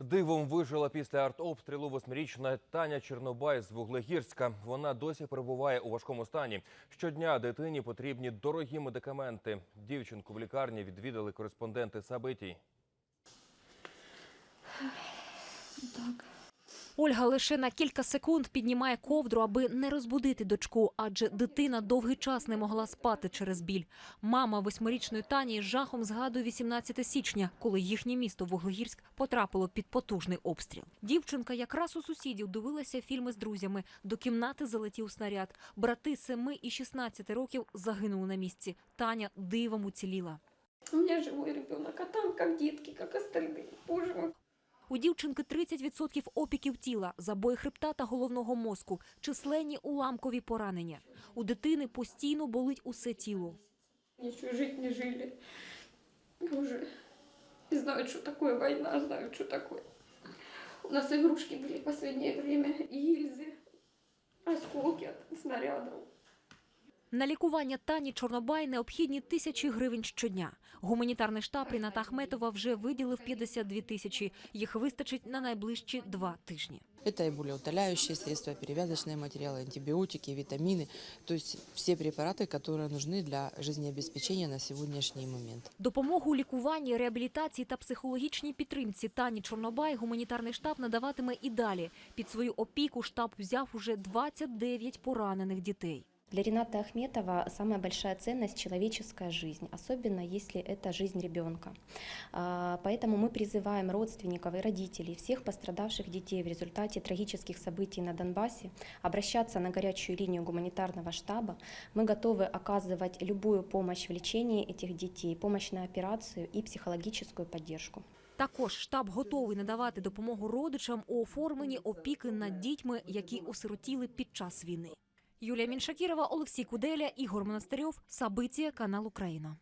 Дивом вижила після артобстрілу восьмирічна Таня Чорнобай з Вуглегірська. Вона досі перебуває у важкому стані. Щодня дитині потрібні дорогі медикаменти. Дівчинку в лікарні відвідали кореспонденти Сабитій. Ольга лише на кілька секунд піднімає ковдру, аби не розбудити дочку, адже дитина довгий час не могла спати через біль. Мама восьмирічної Тані жахом згадує 18 січня, коли їхнє місто Вуглегірськ потрапило під потужний обстріл. Дівчинка якраз у сусідів дивилася фільми з друзями. До кімнати залетів снаряд. Брати 7 і 16 років загинули на місці. Таня дивом уціліла. У меня живой ребенок, а там как детки, как остальные. Боже. У дівчинки 30% опіків тіла, забої хребта та головного мозку, численні уламкові поранення. У дитини постійно болить усе тіло. Еще жить не жили. Уже не знают, что такое война, знают, что такое. У нас игрушки были в последнее время, гильзы, осколки от снарядов. На лікування Тані Чорнобай необхідні тисячі гривень щодня. Гуманітарний штаб Ріната Ахметова вже виділив 52 тисячі. Їх вистачить на найближчі два тижні. Это и болеутоляющие средства, перевязочные материалы, антибиотики, витамины, то есть все препараты, которые нужны для жизнеобеспечения на сегодняшний момент. Допомогу у лікуванні, реабілітації та психологічній підтримці Тані Чорнобай гуманітарний штаб надаватиме і далі. Під свою опіку штаб взяв уже 29 поранених дітей. Для Рената Ахметова самая большая ценность – человеческая жизнь, особенно если это жизнь ребенка. А, Поэтому мы призываем родственников и родителей всех пострадавших детей в результате трагических событий на Донбассе обращаться на горячую линию гуманитарного штаба. Мы готовы оказывать любую помощь в лечении этих детей, помощь на операцию и психологическую поддержку. Також штаб готовий надавати допомогу родичам у оформленні опіки над дітьми, які осиротіли під час війни. Юлія Міншакірова, Олексій Куделя, Ігор Монастирьов, Сабиція, канал Україна.